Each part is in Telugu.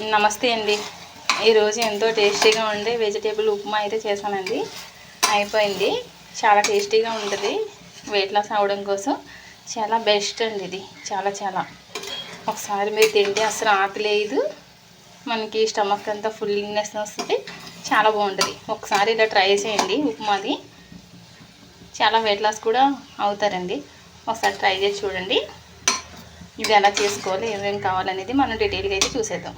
నమస్తే అండి. ఈరోజు ఎంతో టేస్టీగా ఉండే వెజిటేబుల్ ఉప్మా అయితే చేశానండి. అయిపోయింది. చాలా టేస్టీగా ఉంటుంది. వెయిట్ లాస్ అవ్వడం కోసం చాలా బెస్ట్ అండి ఇది. చాలా చాలా. ఒకసారి మీరు తింటే అసలు ఆపలేదు మనకి స్టమక్ అంతా ఫుల్లింగ్నెస్ వస్తుంది. చాలా బాగుంటుంది. ఒకసారి ఇలా ట్రై చేయండి ఉప్మాది. చాలా వెయిట్ లాస్ కూడా అవుతారండి. ఒకసారి ట్రై చేసి చూడండి. ఇది ఎలా చేసుకోవాలి? ఏమేమి కావాలనేది మనం డీటెయిల్గా అయితే చూసేద్దాం.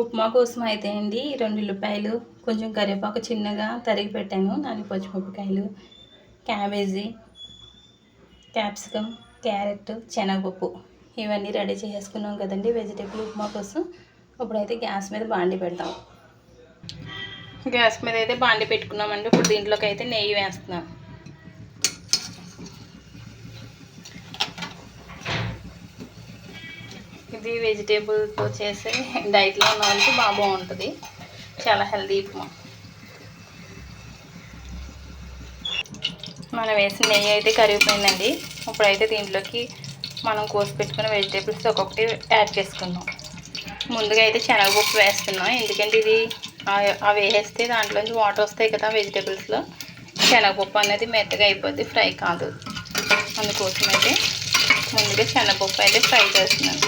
ఉప్మా కోసం అయితే అండి రెండు ఉల్లిపాయలు కొంచెం కరివేపాకు చిన్నగా తరిగి పెట్టాను. నాలుగు పచ్చిమిరపకాయలు క్యాబేజీ క్యాప్సికమ్ క్యారెట్ శనగపప్పు ఇవన్నీ రెడీ చేసుకున్నాం కదండి వెజిటేబుల్ ఉప్మా కోసం. ఇప్పుడైతే గ్యాస్ మీద బాండి పెడతాం. గ్యాస్ మీద అయితే బాండి పెట్టుకున్నామండి. ఇప్పుడు దీంట్లోకి అయితే నెయ్యి వేస్తున్నాం. ఇది వెజిటేబుల్తో చేసే డైట్లో ఉన్న వాళ్ళకి బాగా బాగుంటుంది. చాలా హెల్దీ ఉప్మా. మనం వేసిన నెయ్యి అయితే కరిగిపోయిందండి. ఇప్పుడైతే దీంట్లోకి మనం కోసి పెట్టుకున్న వెజిటేబుల్స్ ఒక్కొక్కటి యాడ్ చేసుకుందాం. ముందుగా అయితే శనగపప్పు వేస్తున్నాం. ఎందుకంటే ఇది అవి వేస్తే దాంట్లోంచి వాటర్ వస్తాయి కదా వెజిటేబుల్స్లో శనగపప్పు అనేది మెత్తగా అయిపోద్ది ఫ్రై కాదు. అందుకోసం అయితే ముందుగా శనగపప్పు అయితే ఫ్రై చేస్తున్నాను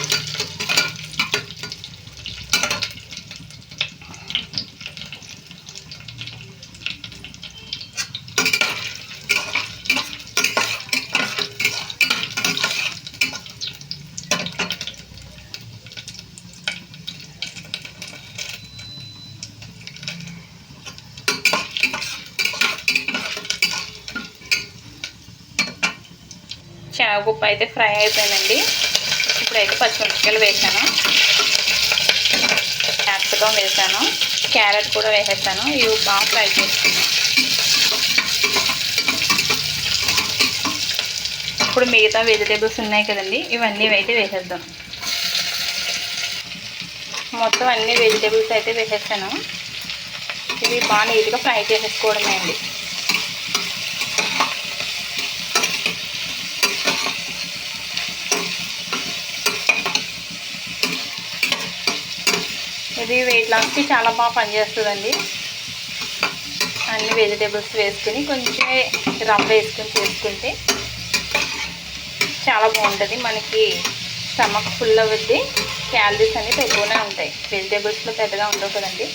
ఉప్పు అయితే ఫ్రై అయిపోయిందండి. ఇప్పుడైతే పచ్చిమిరపకాయలు వేసాను క్యాప్సికం వేసాను క్యారెట్ కూడా వేసేసాను. ఇవి బాగా ఫ్రై చేసుకున్నాను ఇప్పుడు మిగతా వెజిటేబుల్స్ ఉన్నాయి కదండి ఇవన్నీ అయితే వేసేద్దాం. మొత్తం అన్ని వెజిటేబుల్స్ అయితే వేసేసాను. ఇవి బాగా నీట్గా ఫ్రై చేసేసుకోవడమే అండి. ఇది వెయిట్ లాస్కి చాలా బాగా పనిచేస్తుందండి. అన్ని వెజిటేబుల్స్ వేసుకుని కొంచెం రవ్వ వేసుకుని చేసుకుంటే చాలా బాగుంటుంది. మనకి స్టమక్ ఫుల్ అవుద్ది క్యాలరీస్ అనేవి తక్కువనే ఉంటాయి. వెజిటేబుల్స్లో పెద్దగా ఉండవు కదండి.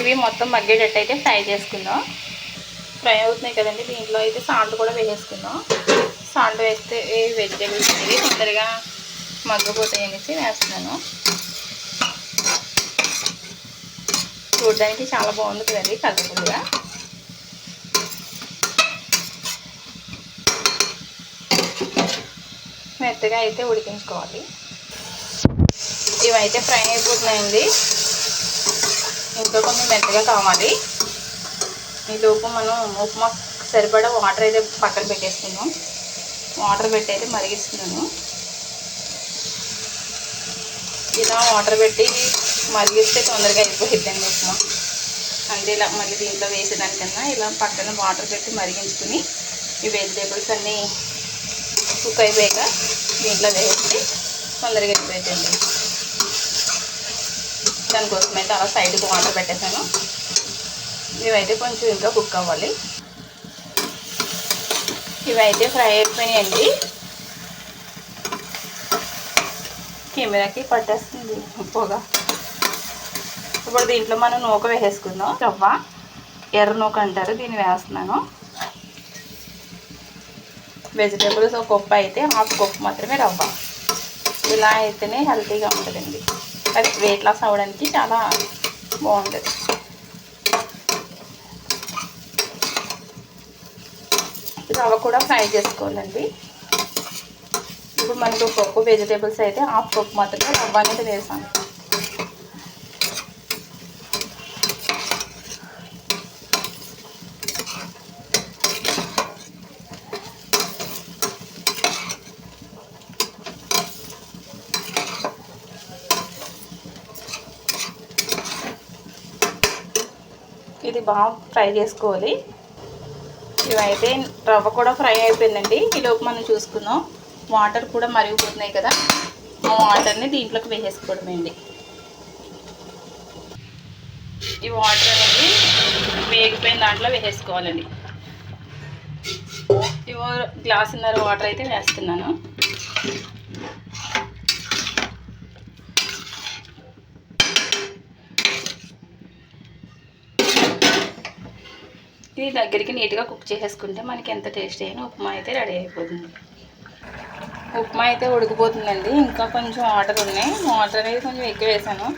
ఇవి మొత్తం మగ్గేటట్టు అయితే ఫ్రై చేసుకుందాం. ఫ్రై అవుతున్నాయి కదండి. దీంట్లో అయితే సాల్ట్ కూడా వేసేసుకుందాం సాల్ట్ వేస్తే వెజిటేబుల్స్ అనేవి తొందరగా మగ్గిపోతాయి అనేసి వేస్తున్నాను చూడడానికి చాలా బాగుంది కదండి కలర్ఫుల్గా. మెత్తగా అయితే ఉడికించుకోవాలి. ఇవైతే ఫ్రై అయిపోతున్నాయండి. ఇంకా కొంచెం మెత్తగా కావాలి. ఈలోపు మనం ఉప్మా సరిపడా వాటర్ అయితే పక్కన పెట్టేసుకున్నాం వాటర్ పెట్టి అయితే మరిగిస్తున్నాను. ఇలా వాటర్ పెట్టి మరిగిస్తే తొందరగా అయిపోయిద్దండి ఉప్మా. అంటే ఇలా మళ్ళీ దీంట్లో వేసేదానికన్నా ఇలా పక్కన వాటర్ పెట్టి మరిగించుకుని ఈ వెజిటేబుల్స్ అన్నీ కుక్ అయిపోయాక దీంట్లో వేసి తొందరగా అయిపోయిందండి దానికోసం అయితే అలా సైడ్కి వాటర్ పెట్టేశాను. ఇవైతే కొంచెం ఇంకా కుక్ అవ్వాలి. ఇవైతే ఫ్రై అయిపోయినాయండి. కెమెరాకి పట్టేస్తుంది. పొగ. ఇప్పుడు దీంట్లో మనం నూక వేసేసుకుందాం. రవ్వ ఎర్ర నూక అంటారు దీన్ని వేస్తున్నాను. వెజిటేబుల్స్ ఒక కుప్ప అయితే హాఫ్ కుప్ప మాత్రమే రవ్వ. ఇలా అయితేనే హెల్తీగా ఉంటుందండి. అది వెయిట్ లాస్ అవ్వడానికి చాలా బాగుంటుంది. రవ్వ కూడా ఫ్రై చేసుకోవాలండి. మనకు పప్పు కప్పు వెజిటేబుల్స్ అయితే హాఫ్ కప్ మాత్రమే రవ్వ అనేది వేసాను ఇది బాగా ఫ్రై చేసుకోవాలి. ఇవైతే రవ్వ కూడా ఫ్రై అయిపోయిందండి. ఈలోపు మనం చూసుకుందాం. వాటర్ కూడా మరిగిపోతున్నాయి కదా ఆ వాటర్ని దీంట్లోకి వేసేసుకోవడమేండి. ఈ వాటర్ అనేది వేగిపోయిన దాంట్లో వేసేసుకోవాలండి. ఇవో గ్లాసున్నర వాటర్ అయితే వేస్తున్నాను. ఇది దగ్గరికి నీట్గా కుక్ చేసేసుకుంటే మనకి ఎంత టేస్ట్ అయినా ఉప్మా అయితే రెడీ అయిపోతుంది. ఉప్మా అయితే ఉడికిపోతుందండి. ఇంకా కొంచెం వాటర్ ఉన్నాయి. వాటర్ అనేది కొంచెం ఎక్కువ వేసాను.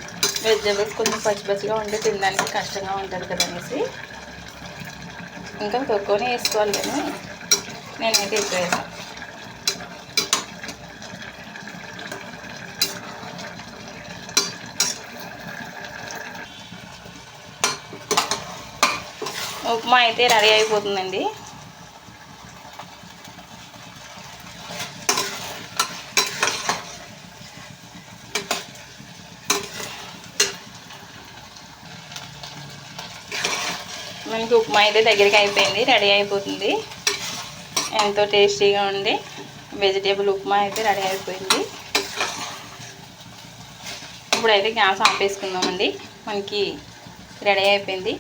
వెజిటేబుల్స్ కొంచెం పచ్చి పచ్చిగా ఉంటే తినడానికి కష్టంగా ఉంటుంది కదా అనేసి ఇంకా తక్కువనే వేసుకోవాలి కానీ నేనైతే ఎక్కువ వేసాను. ఉప్మా అయితే రెడీ అయిపోతుందండి. మనకి ఉప్మా అయితే దగ్గరికి అయిపోయింది రెడీ అయిపోతుంది. ఎంతో టేస్టీగా ఉండి వెజిటేబుల్ ఉప్మా అయితే రెడీ అయిపోయింది. ఇప్పుడైతే గ్యాస్ ఆపేసుకుందామండి మనకి రెడీ అయిపోయింది.